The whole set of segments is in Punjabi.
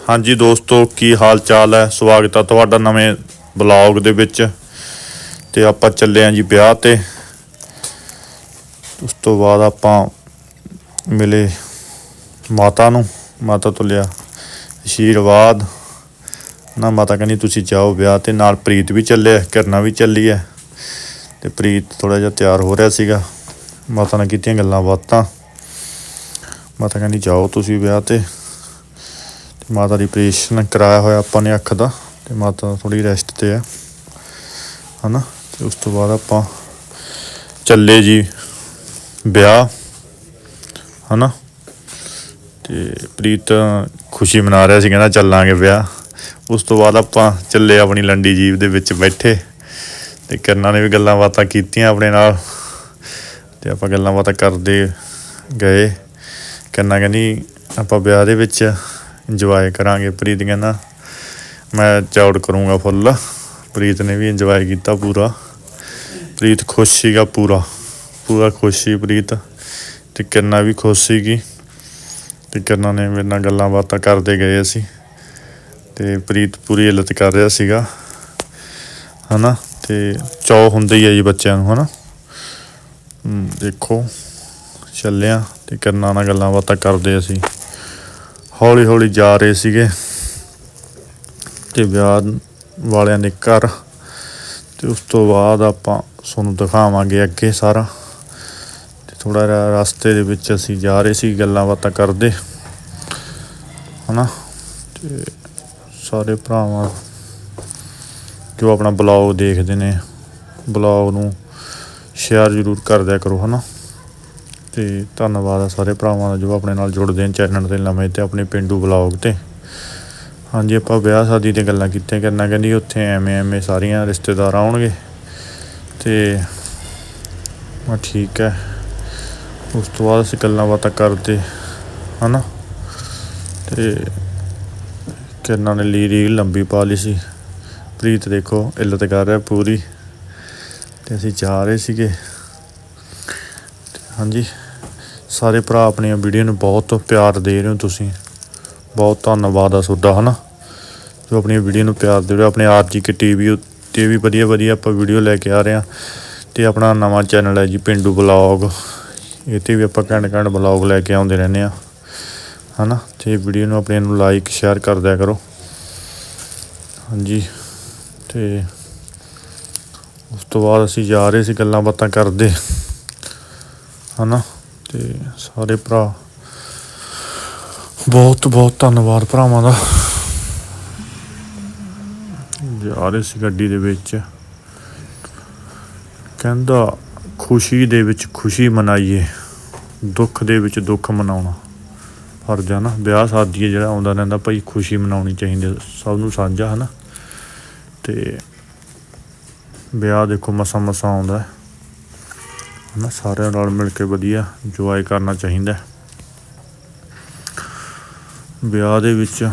ਹਾਂਜੀ ਦੋਸਤੋ, ਕੀ ਹਾਲ ਚਾਲ ਹੈ? ਸਵਾਗਤ ਹੈ ਤੁਹਾਡਾ ਨਵੇਂ ਬਲੌਗ ਦੇ ਵਿੱਚ। ਤੇ ਆਪਾਂ ਚੱਲੇ ਆਂ ਜੀ ਵਿਆਹ ਤੇ। ਉਸ ਤੋਂ ਬਾਅਦ ਆਪਾਂ ਮਿਲੇ ਮਾਤਾ ਨੂੰ। ਮਾਤਾ ਤੋਂ ਲਿਆ ਆਸ਼ੀਰਵਾਦ ਨਾ ਮਾਤਾ ਕਹਿੰਦੀ, ਤੁਸੀਂ ਜਾਓ ਵਿਆਹ ਤੇ। ਨਾਲ ਪ੍ਰੀਤ ਵੀ ਚੱਲਿਆ ਕਰਨਾ ਵੀ ਚੱਲੀ ਹੈ ਤੇ ਪ੍ਰੀਤ ਥੋੜਾ ਜਿਹਾ ਤਿਆਰ ਹੋ ਰਿਹਾ ਸੀਗਾ। ਮਾਤਾ ਨਾਲ ਕੀਤੀਆਂ ਗੱਲਾਂ ਬਾਤਾਂ। ਮਾਤਾ ਕਹਿੰਦੀ, ਜਾਓ ਤੁਸੀਂ ਵਿਆਹ ਤੇ। ਮਾਤਾ ਦੀ ਆਪਰੇਸ਼ਨ ਕਰਾਇਆ ਹੋਇਆ ਆਪਾਂ ਨੇ ਅੱਖ ਦਾ, ਤੇ ਮਾਤਾ ਥੋੜੀ ਰੈਸਟ ਤੇ ਆ ਹਨਾ? ਤੇ ਉਸ ਤੋਂ ਬਾਅਦ ਆਪਾਂ ਚੱਲੇ ਜੀ ਵਿਆਹ। ਹਨਾ? ਤੇ ਪ੍ਰੀਤ ਖੁਸ਼ੀ ਮਨਾ ਰਿਹਾ ਸੀ, ਕਹਿੰਦਾ ਚੱਲਾਂਗੇ ਵਿਆਹ। ਉਸ ਤੋਂ ਬਾਅਦ ਆਪਾਂ ਚੱਲੇ ਆਪਣੀ ਲੰਡੀ ਜੀਵ ਦੇ ਵਿੱਚ ਬੈਠੇ। ਤੇ ਕਰਨਾ ਨੇ ਵੀ ਗੱਲਾਂ ਬਾਤਾਂ ਕੀਤੀਆਂ ਆਪਣੇ ਨਾਲ। ਤੇ ਆਪਾਂ ਗੱਲਾਂ ਬਾਤਾਂ ਕਰਦੇ ਗਏ। ਕਰਨਾ ਕਹਿੰਦੀ, ਆਪਾਂ ਵਿਆਹ ਦੇ ਵਿੱਚ ਇੰਜੋਏ ਕਰਾਂਗੇ ਪ੍ਰੀਤ ਕਹਿੰਦਾ ਮੈਂ ਚੌੜ ਕਰੂੰਗਾ ਫੁੱਲ। ਪ੍ਰੀਤ ਨੇ ਵੀ ਇੰਜੋਏ ਕੀਤਾ ਪੂਰਾ। ਪ੍ਰੀਤ ਖੁਸ਼ ਸੀਗਾ ਪੂਰਾ। ਪੂਰਾ ਖੁਸ਼ ਸੀ ਪ੍ਰੀਤ। ਤੇ ਕਿਰਨਾ ਵੀ ਖੁਸ਼ ਸੀਗੀ। ਤੇ ਕਿਰਨਾ ਨੇ ਮੇਰੇ ਨਾਲ ਗੱਲਾਂ ਬਾਤਾਂ ਕਰਦੇ ਗਏ ਅਸੀਂ। ਤੇ ਪ੍ਰੀਤ ਪੂਰੀ ਇੱਜ਼ਤ ਕਰ ਰਿਹਾ ਸੀਗਾ। ਹਨਾ? ਤੇ ਚੌ ਹੁੰਦੀ ਹੈ ਜੀ ਬੱਚਿਆਂ ਨੂੰ ਹਨਾ? ਹਮ, ਦੇਖੋ। ਚੱਲਿਆ ਤੇ ਕਿਰਨਾ ਨਾਲ ਗੱਲਾਂ ਬਾਤਾਂ ਕਰਦੇ ਅਸੀਂ। ਹੌਲੀ ਹੌਲੀ ਜਾ ਰਹੇ ਸੀਗੇ ਤੇ ਵਿਆਹ ਵਾਲਿਆਂ ਦੇ ਘਰ। ਤੇ ਉਸ ਤੋਂ ਬਾਅਦ ਆਪਾਂ ਤੁਹਾਨੂੰ ਦਿਖਾਵਾਂਗੇ ਅੱਗੇ ਸਾਰਾ। ਤੇ ਥੋੜਾ ਜਿਹਾ ਰਸਤੇ ਦੇ ਵਿੱਚ ਅਸੀਂ ਜਾ ਰਹੇ ਸੀ ਗੱਲਾਂ ਬਾਤਾਂ ਕਰਦੇ। ਹਨਾ? ਤੇ ਸਾਰੇ ਭਰਾਵਾਂ ਜੋ ਆਪਣਾ ਬਲੌਗ ਦੇਖਦੇ ਨੇ, ਬਲੌਗ ਨੂੰ ਸ਼ੇਅਰ ਜ਼ਰੂਰ ਕਰ ਦਿਆ ਕਰੋ, ਹਨਾ? ਤੇ ਧੰਨਵਾਦ ਆ ਸਾਰੇ ਭਰਾਵਾਂ ਦਾ ਜੋ ਆਪਣੇ ਨਾਲ ਜੁੜਦੇ ਨੇ ਚੈਨਲ ਤੇ ਨਵੇਂ ਤੇ ਆਪਣੇ ਪਿੰਡੂ ਬਲੌਗ ਤੇ। ਹਾਂਜੀ, ਆਪਾਂ ਵਿਆਹ ਸ਼ਾਦੀ ਤੇ ਗੱਲਾਂ ਕੀਤੀਆਂ ਕਰਨਾ ਕਹਿੰਦੀ ਉੱਥੇ ਐਵੇਂ ਐਵੇਂ ਸਾਰੀਆਂ ਰਿਸ਼ਤੇਦਾਰ ਆਉਣਗੇ ਤੇ ਮੈਂ ਠੀਕ ਹੈ ਉਸ ਤੋਂ ਬਾਅਦ ਅਸੀਂ ਗੱਲਾਂ ਬਾਤਾਂ ਕਰਦੇ, ਹਨਾ? ਤੇ ਕਿਰਨਾਂ ਨੇ ਲੀਰੀ ਲੰਬੀ ਪਾ ਲਈ ਸੀ। ਪ੍ਰੀਤ ਦੇਖੋ, ਇੱਲਤ ਕਰ ਰਿਹਾ ਪੂਰੀ। ਤੇ ਅਸੀਂ ਜਾ ਰਹੇ ਸੀਗੇ। ਹਾਂਜੀ। ਸਾਰੇ ਭਰਾ ਆਪਣੀਆਂ ਵੀਡੀਓ ਨੂੰ ਬਹੁਤ ਪਿਆਰ ਦੇ ਰਹੇ ਹੋ ਤੁਸੀਂ। ਬਹੁਤ ਧੰਨਵਾਦ ਆ ਤੁਹਾਡਾ, ਹਨਾ? ਜੋ ਆਪਣੀ ਵੀਡੀਓ ਨੂੰ ਪਿਆਰ ਦੇ ਰਹੇ ਹੋ, ਆਪਣੇ ਆਰਜੀ ਕੇ ਟੀਵੀ ਉੱਤੇ ਵੀ ਵਧੀਆ ਵਧੀਆ ਆਪਾਂ ਵੀਡੀਓ ਲੈ ਕੇ ਆ ਰਹੇ ਹਾਂ। ਤੇ ਆਪਣਾ ਨਵਾਂ ਚੈਨਲ ਹੈ ਜੀ, ਪਿੰਡੂ ਬਲੌਗ ਇਹ ਤੇ ਵੀ ਆਪਾਂ ਘੰਟ ਘੰਟ ਬਲੌਗ ਲੈ ਕੇ ਆਉਂਦੇ ਰਹਿੰਦੇ ਆ ਹਨਾ? ਤੇ ਵੀਡੀਓ ਨੂੰ ਆਪਣੇ ਨੂੰ ਲਾਈਕ ਸ਼ੇਅਰ ਕਰ ਦਿਆ ਕਰੋ। ਹਾਂਜੀ। ਤੇ ਉਸ ਤੋਂ ਬਾਅਦ ਅਸੀਂ ਜਾ ਰਹੇ ਸੀ ਗੱਲਾਂ ਬਾਤਾਂ ਕਰਦੇ, ਹਨਾ? ਤੇ ਸਾਰੇ ਭਰਾ, ਬਹੁਤ ਬਹੁਤ ਧੰਨਵਾਦ ਭਰਾਵਾਂ ਦਾ। ਜਾ ਰਹੇ ਸੀ ਗੱਡੀ ਦੇ ਵਿੱਚ। ਕਹਿੰਦਾ, ਖੁਸ਼ੀ ਦੇ ਵਿੱਚ ਖੁਸ਼ੀ ਮਨਾਈਏ, ਦੁੱਖ ਦੇ ਵਿੱਚ ਦੁੱਖ ਮਨਾਉਣਾ। ਫਰਜ਼ ਆ ਨਾ, ਵਿਆਹ ਸ਼ਾਦੀ ਹੈ ਜਿਹੜਾ ਆਉਂਦਾ ਰਹਿੰਦਾ, ਭਾਈ ਖੁਸ਼ੀ ਮਨਾਉਣੀ ਚਾਹੀਦੀ ਸਭ ਨੂੰ ਸਾਂਝਾ ਹਨਾ। ਤੇ ਵਿਆਹ ਦੇਖੋ ਮਸਾ ਮਸਾ ਆਉਂਦਾ। ਹਨਾ ਸਾਰਿਆਂ ਨਾਲ ਮਿਲ ਕੇ ਵਧੀਆ ਇੰਜੋਏ ਕਰਨਾ ਚਾਹੀਦਾ ਵਿਆਹ ਦੇ ਵਿੱਚ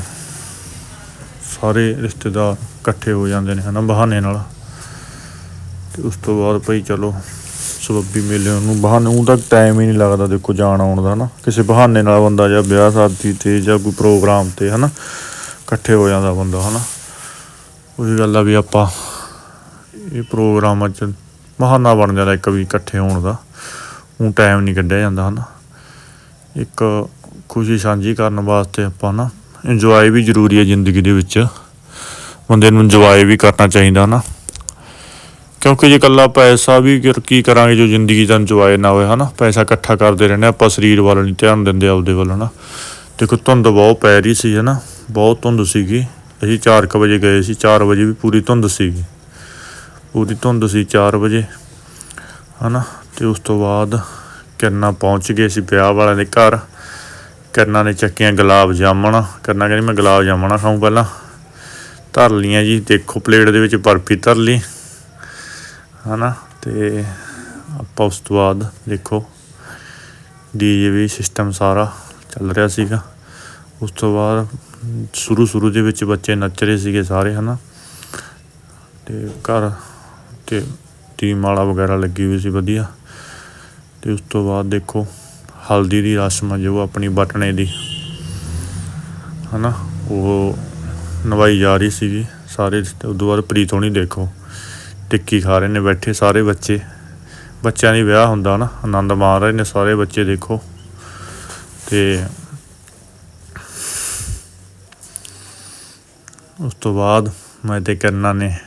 ਸਾਰੇ ਰਿਸ਼ਤੇਦਾਰ ਇਕੱਠੇ ਹੋ ਜਾਂਦੇ ਨੇ, ਹਨਾ, ਬਹਾਨੇ ਨਾਲ। ਤੇ ਉਸ ਤੋਂ ਬਾਅਦ ਭਾਈ ਚਲੋ, ਸਬੱਬੀ ਮੇਲੇ ਨੂੰ ਬਹਾਨੇ ਨੂੰ ਤਾਂ ਟਾਈਮ ਹੀ ਨਹੀਂ ਲੱਗਦਾ ਦੇਖੋ ਜਾਣ ਆਉਣ ਦਾ ਨਾ ਕਿਸੇ ਬਹਾਨੇ ਨਾਲ ਬੰਦਾ ਜਾਂ ਵਿਆਹ ਸ਼ਾਦੀ ਤੇ ਜਾਂ ਕੋਈ ਪ੍ਰੋਗਰਾਮ ਤੇ, ਹਨਾ, ਇਕੱਠੇ ਹੋ ਜਾਂਦਾ ਬੰਦਾ, ਹਨਾ। ਉਹੀ ਗੱਲ ਆ ਵੀ ਆਪਾਂ ਇਹ ਪ੍ਰੋਗਰਾਮਾਂ 'ਚ ਬਹਾਨਾ ਬਣ ਜਾਂਦਾ ਇੱਕ ਵੀ ਇਕੱਠੇ ਹੋਣ ਦਾ। ਉਹ ਟਾਈਮ ਨਹੀਂ ਕੱਢਿਆ ਜਾਂਦਾ ਹਨਾ। ਇੱਕ ਖੁਸ਼ੀ ਸਾਂਝੀ ਕਰਨ ਵਾਸਤੇ ਆਪਾਂ ਨਾ ਇੰਜੋਏ ਵੀ ਜ਼ਰੂਰੀ ਹੈ ਜ਼ਿੰਦਗੀ ਦੇ ਵਿੱਚ। ਬੰਦੇ ਨੂੰ ਇੰਜੋਏ ਵੀ ਕਰਨਾ ਚਾਹੀਦਾ ਨਾ ਕਿਉਂਕਿ ਜੇ ਇਕੱਲਾ ਪੈਸਾ ਵੀ ਕੀ ਕਰਾਂਗੇ ਜੋ ਜ਼ਿੰਦਗੀ ਦਾ ਇੰਜੋਏ ਨਾ ਹੋਏ ਹਨਾ। ਪੈਸਾ ਇਕੱਠਾ ਕਰਦੇ ਰਹਿੰਦੇ ਆਪਾਂ ਸਰੀਰ ਵੱਲ ਨਹੀਂ ਧਿਆਨ ਦਿੰਦੇ ਆਪਦੇ ਵੱਲ ਨਾ ਦੇਖੋ ਧੁੰਦ ਬਹੁਤ ਪੈ ਰਹੀ ਸੀ ਹਨਾ। ਬਹੁਤ ਧੁੰਦ ਸੀਗੀ। ਅਸੀਂ 4:00 ਵਜੇ ਗਏ ਸੀ। 4 ਵਜੇ ਵੀ ਪੂਰੀ ਧੁੰਦ ਸੀਗੀ। ਪੂਰੀ ਧੁੰਦ ਸੀ 4 ਵਜੇ, ਹਨਾ? ਤੇ ਉਸ ਤੋਂ ਬਾਅਦ ਕਿਰਨਾ ਪਹੁੰਚ ਗਏ ਸੀ ਵਿਆਹ ਵਾਲਿਆਂ ਦੇ ਘਰ। ਕਿਰਨਾ ਨੇ ਚੱਕੀਆਂ ਗੁਲਾਬ ਜਾਮਣ ਕਰਨਾ ਕਹਿੰਦੀ ਮੈਂ ਗੁਲਾਬ ਜਾਮਣਾ ਖਾਊਂ ਪਹਿਲਾਂ। ਧਰ ਲੀਆਂ ਜੀ, ਦੇਖੋ ਪਲੇਟ ਦੇ ਵਿੱਚ ਬਰਫੀ ਧਰ ਲਈ, ਹਨਾ? ਤੇ ਆਪਾਂ ਉਸ ਤੋਂ ਬਾਅਦ ਦੇਖੋ ਡੀਜੇ ਵੀ ਸਿਸਟਮ ਸਾਰਾ ਚੱਲ ਰਿਹਾ ਸੀਗਾ। ਉਸ ਤੋਂ ਬਾਅਦ ਸ਼ੁਰੂ ਸ਼ੁਰੂ ਦੇ ਵਿੱਚ ਬੱਚੇ ਨੱਚ ਰਹੇ ਸੀਗੇ ਸਾਰੇ, ਹਨਾ? ਤੇ ਘਰ ਤੇ ਟੀਮ ਮਾਲਾ ਵਗੈਰਾ ਲੱਗੀ ਹੋਈ ਸੀ ਵਧੀਆ। ਤੇ ਉਸ ਤੋਂ ਬਾਅਦ ਦੇਖੋ, ਹਲਦੀ ਦੀ ਰਸਮ ਆ ਜੋ ਆਪਣੀ ਬਟਣੇ ਦੀ। ਹਨਾ, ਉਹ ਨਵਾਈ ਜਾ ਰਹੀ ਸੀਗੀ। ਸਾਰੇ ਰਿਸ਼ਤੇ- ਤੋਂ ਬਾਅਦ ਪ੍ਰੀਤ ਹੋਣੀ ਦੇਖੋ, ਟਿੱਕੀ ਖਾ ਰਹੇ ਨੇ ਬੈਠੇ ਸਾਰੇ ਬੱਚੇ। ਬੱਚਿਆਂ ਦੀ ਵਿਆਹ ਹੁੰਦਾ ਨਾ, ਆਨੰਦ ਮਾਣ ਰਹੇ ਨੇ ਸਾਰੇ ਬੱਚੇ ਦੇਖੋ। ਤੇ ਉਸ ਤੋਂ ਬਾਅਦ ਮੈਂ ਤੇ ਕਰਨਾ ਨੇ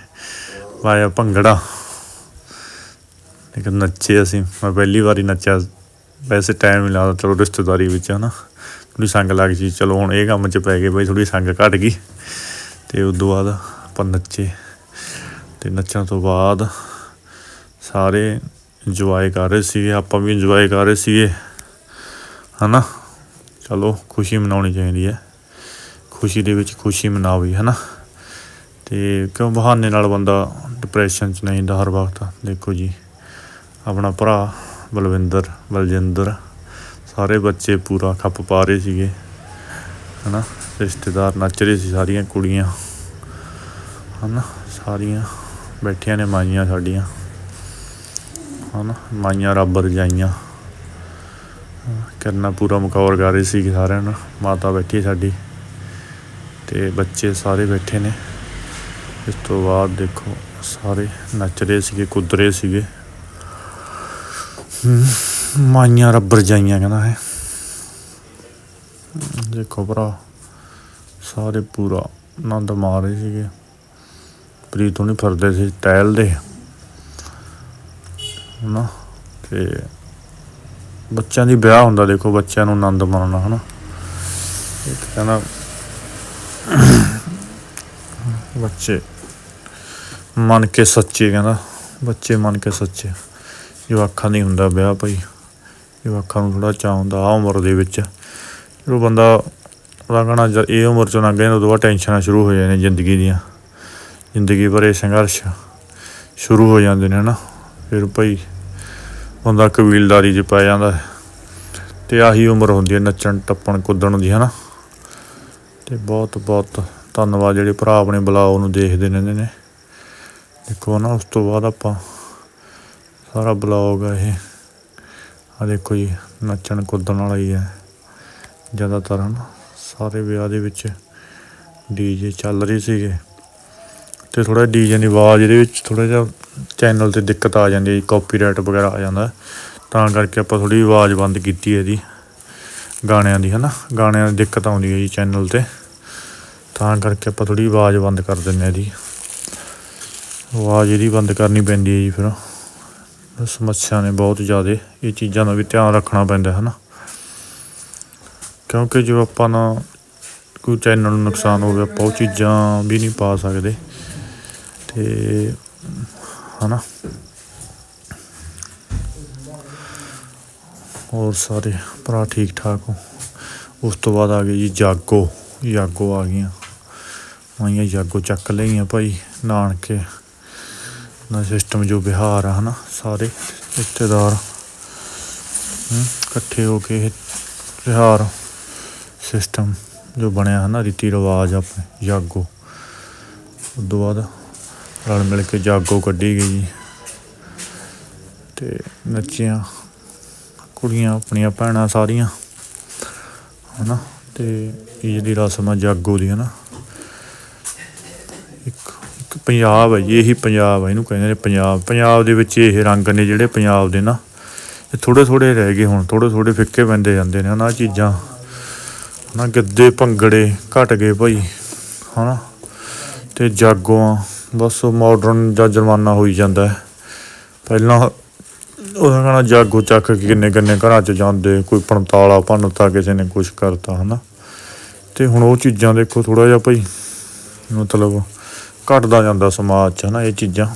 ਪਾਇਆ ਭੰਗੜਾ। ਇੱਕ ਨੱਚੇ ਅਸੀਂ। ਮੈਂ ਪਹਿਲੀ ਵਾਰੀ ਨੱਚਿਆ। ਵੈਸੇ ਟਾਈਮ ਨਹੀਂ ਲੱਗਦਾ, ਚਲੋ ਰਿਸ਼ਤੇਦਾਰੀ ਵਿੱਚ ਹਨਾ। ਥੋੜੀ ਸੰਗ ਲੱਗ ਜੀ ਚਲੋ ਹੁਣ ਇਹ ਕੰਮ 'ਚ ਪੈ ਗਏ ਬਈ ਥੋੜੀ ਸੰਗ ਘਟ ਗਈ। ਤੇ ਉਸ ਤੋਂ ਬਾਅਦ ਆਪਾਂ ਨੱਚੇ। ਤੇ ਨੱਚਣ ਤੋਂ ਬਾਅਦ ਸਾਰੇ ਇੰਜੋਏ ਕਰ ਰਹੇ ਸੀਗੇ। ਆਪਾਂ ਵੀ ਇੰਜੋਏ ਕਰ ਰਹੇ ਸੀਗੇ। ਹਨਾ? ਚਲੋ, ਖੁਸ਼ੀ ਮਨਾਉਣੀ ਚਾਹੀਦੀ ਹੈ। ਖੁਸ਼ੀ ਦੇ ਵਿੱਚ ਖੁਸ਼ੀ ਮਨਾਓ ਹਨਾ? ਤੇ ਕਿਉਂ ਬਹਾਨੇ ਨਾਲ ਬੰਦਾ ਡਿਪਰੈਸ਼ਨ 'ਚ ਨਹੀਂ ਹੁੰਦਾ ਹਰ ਵਕਤ। ਦੇਖੋ ਜੀ, ਆਪਣਾ ਭਰਾ ਬਲਵਿੰਦਰ, ਬਲਜਿੰਦਰ, ਸਾਰੇ ਬੱਚੇ ਪੂਰਾ ਖੱਪ ਪਾ ਰਹੇ ਸੀਗੇ, ਹਨਾ? ਰਿਸ਼ਤੇਦਾਰ ਨੱਚ ਰਹੇ ਸੀ ਸਾਰੀਆਂ ਕੁੜੀਆਂ। ਹਨਾ? ਸਾਰੀਆਂ ਬੈਠੀਆਂ ਨੇ ਮਾਈਆਂ ਸਾਡੀਆਂ। ਹਨਾ? ਮਾਈਆਂ ਰੱਬ ਰਜਾਈਆਂ। ਕਰਨਾ ਪੂਰਾ ਮਕੌਰ ਕਰ ਰਹੀ ਸੀ ਸਾਰਿਆਂ ਨੂੰ ਮਾਤਾ ਬੈਠੀ ਸਾਡੀ ਤੇ ਬੱਚੇ ਸਾਰੇ ਬੈਠੇ ਨੇ। ਇਸ ਤੋਂ ਬਾਅਦ ਦੇਖੋ ਸਾਰੇ ਨੱਚ ਰਹੇ ਸੀਗੇ, ਕੁੱਦ ਰਹੇ ਸੀਗੇ। ਮਾਈਆਂ ਰੱਬਰ ਜਾਈਆਂ ਕਹਿੰਦਾ ਹੈ ਦੇਖੋ ਭਰਾ, ਸਾਰੇ ਪੂਰਾ ਆਨੰਦ ਮਾਰ ਰਹੇ ਸੀਗੇ। ਪ੍ਰੀਤ ਨਹੀਂ ਫਿਰਦੇ ਸੀ ਟਹਿਲਦੇ ਨਾ ਤੇ ਬੱਚਿਆਂ ਦੀ ਵਿਆਹ ਹੁੰਦਾ, ਦੇਖੋ ਬੱਚਿਆਂ ਨੂੰ ਆਨੰਦ ਮਾਣਨਾ ਹਨਾ। ਇੱਕ ਕਹਿੰਦਾ, ਬੱਚੇ ਮਨ ਕੇ ਸੱਚੇ ਕਹਿੰਦਾ, ਬੱਚੇ ਮਨ ਕੇ ਸੱਚੇ। ਜੋ ਜਵਾਕਾਂ ਨਹੀਂ ਹੁੰਦਾ ਵਿਆਹ ਭਾਈ ਜਵਾਕਾਂ ਨੂੰ ਥੋੜਾ ਚਾਹ ਹੁੰਦਾ ਆ ਉਮਰ ਦੇ ਵਿੱਚ। ਜਦੋਂ ਬੰਦਾ ਉਹਦਾ ਕਹਣਾ ਜਦ ਇਹ ਉਮਰ ਚੋਂ ਲੰਘ ਜਾਂਦਾ, ਉਦੋਂ ਬਾਅਦ ਟੈਨਸ਼ਨਾਂ ਸ਼ੁਰੂ ਹੋ ਜਾਂਦੀਆਂ ਜ਼ਿੰਦਗੀ ਦੀਆਂ। ਜ਼ਿੰਦਗੀ ਭਰੇ ਸੰਘਰਸ਼ ਸ਼ੁਰੂ ਹੋ ਜਾਂਦੇ ਨੇ ਹਨਾ। ਫਿਰ ਭਾਈ ਬੰਦਾ ਕਬੀਲਦਾਰੀ 'ਚ ਪੈ ਜਾਂਦਾ। ਹੈ। ਤੇ ਆਹੀ ਉਮਰ ਹੁੰਦੀ ਹੈ ਨੱਚਣ, ਟੱਪਣ, ਕੁੱਦਣ ਦੀ ਹਨਾ। ਤੇ ਬਹੁਤ ਬਹੁਤ ਧੰਨਵਾਦ ਜਿਹੜੇ ਭਰਾ ਆਪਣੇ ਬਲਾਓ ਨੂੰ ਦੇਖਦੇ ਰਹਿੰਦੇ ਨੇ। ਦੇਖੋ ਨਾ, ਉਸ ਤੋਂ ਬਾਅਦ ਆਪਾਂ ਸਾਰਾ ਬਲੌਗ ਆ ਇਹ। ਆ ਦੇਖੋ ਜੀ, ਨੱਚਣ ਕੁੱਦਣ ਵਾਲਾ ਹੀ ਹੈ। ਜ਼ਿਆਦਾਤਰ ਹਨ, ਸਾਰੇ ਵਿਆਹ ਦੇ ਵਿੱਚ ਡੀਜੇ ਚੱਲ ਰਹੇ ਸੀਗੇ। ਤੇ ਥੋੜਾ ਡੀਜੇ ਦੀ ਆਵਾਜ਼ ਇਹਦੇ ਵਿੱਚ ਥੋੜਾ ਜਿਹਾ ਚੈਨਲ ਤੇ ਦਿੱਕਤ ਆ ਜਾਂਦੀ ਹੈ ਕਾਪੀਰਾਈਟ ਵਗੈਰਾ ਆ ਜਾਂਦਾ। ਤਾਂ ਕਰਕੇ ਆਪਾਂ ਥੋੜੀ ਆਵਾਜ਼ ਬੰਦ ਕੀਤੀ ਹੈ ਇਹਦੀ, ਗਾਣਿਆਂ ਦੀ ਹਨਾ। ਗਾਣਿਆਂ ਦੀ ਦਿੱਕਤ ਆਉਂਦੀ ਹੈ ਜੀ ਚੈਨਲ ਤੇ। ਤਾਂ ਕਰਕੇ ਆਪਾਂ ਥੋੜੀ ਆਵਾਜ਼ ਬੰਦ ਕਰ ਦਿੰਦੇ ਹਾਂ ਜੀ ਆਵਾਜ਼ ਇਹਦੀ ਬੰਦ ਕਰਨੀ ਪੈਂਦੀ ਹੈ ਜੀ ਫਿਰ। ਸਮੱਸਿਆ ਨੇ ਬਹੁਤ ਜ਼ਿਆਦਾ ਇਹ ਚੀਜ਼ਾਂ ਦਾ ਵੀ ਧਿਆਨ ਰੱਖਣਾ ਪੈਂਦਾ ਹੈ ਨਾ ਕਿਉਂਕਿ ਜੋ ਆਪਾਂ ਨਾ ਕੋਈ ਚੈਨਲ ਨੂੰ ਨੁਕਸਾਨ ਹੋਵੇ, ਆਪਾਂ ਉਹ ਚੀਜ਼ਾਂ ਵੀ ਨਹੀਂ ਪਾ ਸਕਦੇ। ਤੇ, ਹਨਾ। ਹੋਰ ਸਾਰੇ ਭਰਾ ਠੀਕ ਠਾਕ ਹੋ? ਉਸ ਤੋਂ ਬਾਅਦ ਆ ਗਈ ਜੀ ਜਾਗੋ। ਜਾਗੋ ਆ ਗਈਆਂ। ਮਾਈਆਂ ਜਾਗੋ ਚੱਕ ਲਈਆਂ ਭਾਈ, ਨਾਨਕੇ। ਨਾ ਸਿਸਟਮ ਜੋ ਬਿਹਾਰ ਆ ਹਨਾ, ਸਾਰੇ ਰਿਸ਼ਤੇਦਾਰ ਇਕੱਠੇ ਹੋ ਕੇ ਇਹ ਤਿਉਹਾਰ ਸਿਸਟਮ ਜੋ ਬਣਿਆ ਹਨਾ, ਰੀਤੀ ਰਿਵਾਜ ਆਪਣੇ, ਜਾਗੋ। ਉਸ ਤੋਂ ਬਾਅਦ ਰਲ ਮਿਲ ਕੇ ਜਾਗੋ ਕੱਢੀ ਗਈ ਜੀ। ਤੇ ਨੱਚੀਆਂ ਕੁੜੀਆਂ ਆਪਣੀਆਂ ਭੈਣਾਂ ਸਾਰੀਆਂ, ਹਨਾ, ਤੇ ਇਹ ਜਿਹੜੀ ਰਸਮ ਆ ਜਾਗੋ ਦੀ ਹਨਾ ਇੱਕ ਇੱਕ ਪੰਜਾਬ ਹੈ ਜੀ, ਇਹੀ ਪੰਜਾਬ ਹੈ, ਇਹਨੂੰ ਕਹਿੰਦੇ ਨੇ ਪੰਜਾਬ। ਪੰਜਾਬ ਦੇ ਵਿੱਚ ਇਹ ਰੰਗ ਨੇ ਜਿਹੜੇ ਪੰਜਾਬ ਦੇ ਨਾ, ਇਹ ਥੋੜੇ ਥੋੜੇ ਰਹਿ ਗਏ ਹੁਣ ਥੋੜੇ ਥੋੜੇ ਫਿੱਕੇ ਪੈਂਦੇ ਜਾਂਦੇ ਨੇ ਹਨਾ ਆਹ ਚੀਜ਼ਾਂ। ਹਨਾ ਗਿੱਧੇ ਭੰਗੜੇ ਘਟ ਗਏ ਭਾਈ, ਹਨਾ? ਤੇ ਜਾਗੋਆਂ ਬਸ ਮਾਡਰਨ ਦਾ ਜ਼ਮਾਨਾ ਹੋਈ ਜਾਂਦਾ ਪਹਿਲਾਂ ਉਹਦਾ ਕਹਣਾ ਜਾਗੋ ਚੱਕ ਕੇ ਕਿੰਨੇ ਕਿੰਨੇ ਘਰਾਂ 'ਚ ਜਾਂਦੇ, ਕੋਈ ਪੰਤਾਲਾ ਭੰਨਤਾ ਕਿਸੇ ਨੇ ਕੁਛ ਕਰਤਾ, ਹਨਾ? ਤੇ ਹੁਣ ਉਹ ਚੀਜ਼ਾਂ ਦੇਖੋ ਥੋੜਾ ਜਿਹਾ ਭਾਈ, ਮਤਲਬ ਘਟਦਾ ਜਾਂਦਾ ਸਮਾਜ 'ਚ ਹਨਾ ਇਹ ਚੀਜ਼ਾਂ।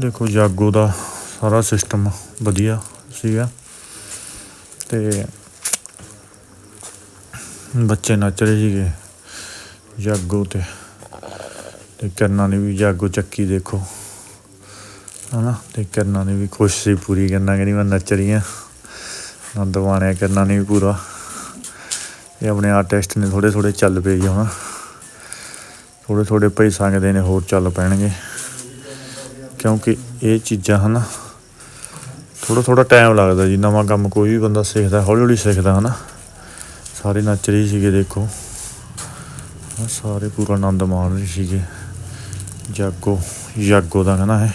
ਦੇਖੋ ਜਾਗੋ ਦਾ ਸਾਰਾ ਸਿਸਟਮ ਵਧੀਆ ਸੀਗਾ। ਤੇ ਬੱਚੇ ਨੱਚ ਰਹੇ ਸੀਗੇ ਜਾਗੋ ਤੇ। ਤੇ ਕਰਨਾ ਨੇ ਵੀ ਜਾਗੋ ਚੱਕੀ ਦੇਖੋ। ਹਨਾ ਤੇ ਕਰਨਾ ਨੇ ਵੀ ਖੁਸ਼ ਸੀ ਪੂਰੀ, ਕਰਨਾ ਕਹਿੰਦੀ ਮੈਂ ਨੱਚ ਰਹੀ ਆ ਆਨੰਦ ਮਾਣਿਆ ਕਰਨਾ ਨੇ ਵੀ ਪੂਰਾ। ਇਹ ਆਪਣੇ ਆਰਟਿਸਟ ਨੇ ਥੋੜੇ ਥੋੜੇ ਚੱਲ ਪਏ ਜੀ ਹੁਣ। ਥੋੜੇ ਥੋੜੇ ਭਾਈ ਸੰਗਦੇ ਨੇ, ਹੋਰ ਚੱਲ ਪੈਣਗੇ। ਕਿਉਂਕਿ ਇਹ ਚੀਜ਼ਾਂ ਹਨ ਥੋੜਾ ਥੋੜਾ ਟਾਈਮ ਲੱਗਦਾ ਜੀ। ਨਵਾਂ ਕੰਮ ਕੋਈ ਵੀ ਬੰਦਾ ਸਿੱਖਦਾ, ਹੌਲੀ ਹੌਲੀ ਸਿੱਖਦਾ ਹਨਾ। ਸਾਰੇ ਨੱਚ ਰਹੇ ਸੀਗੇ, ਦੇਖੋ। ਸਾਰੇ ਪੂਰਾ ਆਨੰਦ ਮਾਣ ਰਹੇ ਸੀਗੇ। ਜਾਗੋ ਜਾਗੋ ਦਾ ਕਹਿੰਦਾ ਹੈ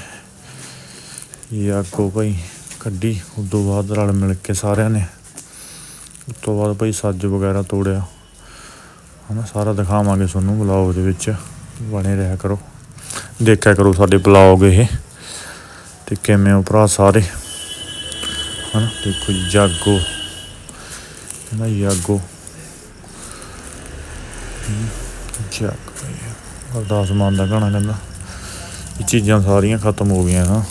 ਜਾਗੋ ਭਾਈ, ਕੱਢੀ ਉਸ ਤੋਂ ਬਾਅਦ ਰਲ ਮਿਲ ਕੇ ਸਾਰਿਆਂ ਨੇ। ਉਸ ਤੋਂ ਬਾਅਦ ਭਾਈ ਸੱਜ ਵਗੈਰਾ ਤੋੜਿਆ। ਹਨਾ, ਸਾਰਾ ਦਿਖਾਵਾਂਗੇ ਤੁਹਾਨੂੰ ਬਲੌਗ ਦੇ ਵਿੱਚ। ਬਣੇ ਰਿਹਾ ਕਰੋ। ਦੇਖਿਆ ਕਰੋ ਸਾਡੇ ਬਲੌਗ ਇਹ। ਤੇ ਕਿਵੇਂ ਹੋ ਭਰਾ ਸਾਰੇ? ਹਨਾ, ਦੇਖੋ ਜੀ, ਜਾਗੋ। ਕਹਿੰਦਾ ਜਾਗੋ। ਜਾਗੋ ਅਰਦਾਸ ਮਾਨ ਦਾ ਗਾਣਾ ਕਹਿੰਦਾ, ਇਹ ਚੀਜ਼ਾਂ ਸਾਰੀਆਂ ਖਤਮ ਹੋ ਗਈਆਂ, ਹਾਂ।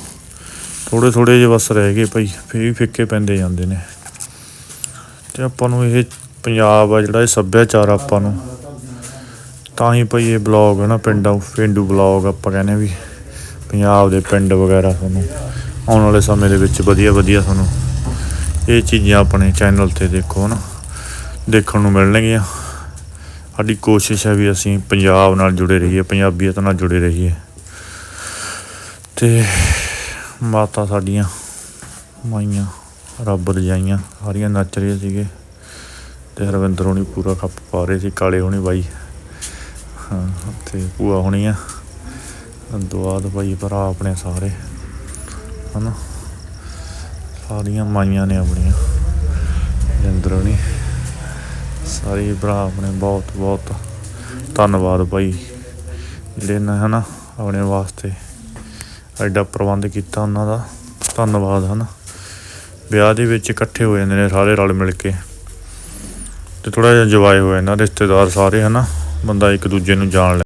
ਥੋੜੇ ਥੋੜੇ ਜਿਹੇ ਬਸ ਰਹਿ ਗਏ ਭਾਈ, ਫੇਰ ਵੀ ਫਿੱਕੇ ਪੈਂਦੇ ਜਾਂਦੇ ਨੇ। ਤੇ ਆਪਾਂ ਨੂੰ ਇਹ ਪੰਜਾਬ ਆ ਜਿਹੜਾ, ਇਹ ਸੱਭਿਆਚਾਰ ਆਪਾਂ ਨੂੰ। ਤਾਂ ਹੀ ਭਾਈ ਇਹ ਬਲੌਗ ਹੈ ਨਾ ਪਿੰਡਾਂ, ਪਿੰਡੂ ਬਲੌਗ ਆਪਾਂ ਕਹਿੰਦੇ ਵੀ ਪੰਜਾਬ ਦੇ ਪਿੰਡ ਵਗੈਰਾ ਤੁਹਾਨੂੰ ਆਉਣ ਵਾਲੇ ਸਮੇਂ ਦੇ ਵਿੱਚ ਵਧੀਆ ਵਧੀਆ ਤੁਹਾਨੂੰ ਇਹ ਚੀਜ਼ਾਂ ਆਪਣੇ ਚੈਨਲ ਤੇ ਦੇਖੋ ਨਾ, ਦੇਖਣ ਨੂੰ ਮਿਲਣਗੀਆਂ। ਸਾਡੀ ਕੋਸ਼ਿਸ਼ ਹੈ ਵੀ ਅਸੀਂ ਪੰਜਾਬ ਨਾਲ ਜੁੜੇ ਰਹੀਏ, ਪੰਜਾਬੀਅਤ ਨਾਲ ਜੁੜੇ ਰਹੀਏ। ਤੇ ਮਾਤਾ ਸਾਡੀਆਂ, ਮਾਈਆਂ, ਰੱਬ ਰਜਾਈਆਂ ਸਾਰੀਆਂ ਨੱਚ ਰਹੀਆਂ ਸੀਗੇ। ਤੇ ਹਰਵਿੰਦਰ ਹੋਣੀ ਪੂਰਾ ਖੱਪ ਪਾ ਰਹੇ ਸੀ, ਕਾਲੇ ਹੋਣੀ ਬਾਈ। ਹਾਂ ਤੇ ਭੂਆ ਹੋਣੀ ਆ। ਦੁਆਦ ਭਾਈ, ਭਰਾ ਆਪਣੇ ਸਾਰੇ। ਹਨਾ? ਸਾਰੀਆਂ ਮਾਈਆਂ ਨੇ ਆਪਣੀਆਂ। ਜਿੰਦਰ ਹੋਣੀ। ਸਾਰੇ ਭਰਾ ਆਪਣੇ ਬਹੁਤ ਬਹੁਤ ਧੰਨਵਾਦ ਭਾਈ। ਜਿਹੜੇ ਨੇ, ਹਨਾ, ਆਪਣੇ ਵਾਸਤੇ ਐਡਾ ਪ੍ਰਬੰਧ ਕੀਤਾ ਉਹਨਾਂ ਦਾ। ਧੰਨਵਾਦ, ਹਨ। ਵਿਆਹ ਦੇ ਵਿੱਚ ਇਕੱਠੇ ਹੋ ਜਾਂਦੇ ਨੇ, ਸਾਰੇ ਰਲ ਮਿਲ ਕੇ। ਤੇ ਥੋੜਾ ਜਿਹਾ ਜਵਾਏ ਹੋ ਜਾਂਦਾ ਰਿਸ਼ਤੇਦਾਰ ਸਾਰੇ, ਹਨਾ। ਬੰਦਾ ਇੱਕ ਦੂਜੇ ਨੂੰ ਜਾਣ ਲੈ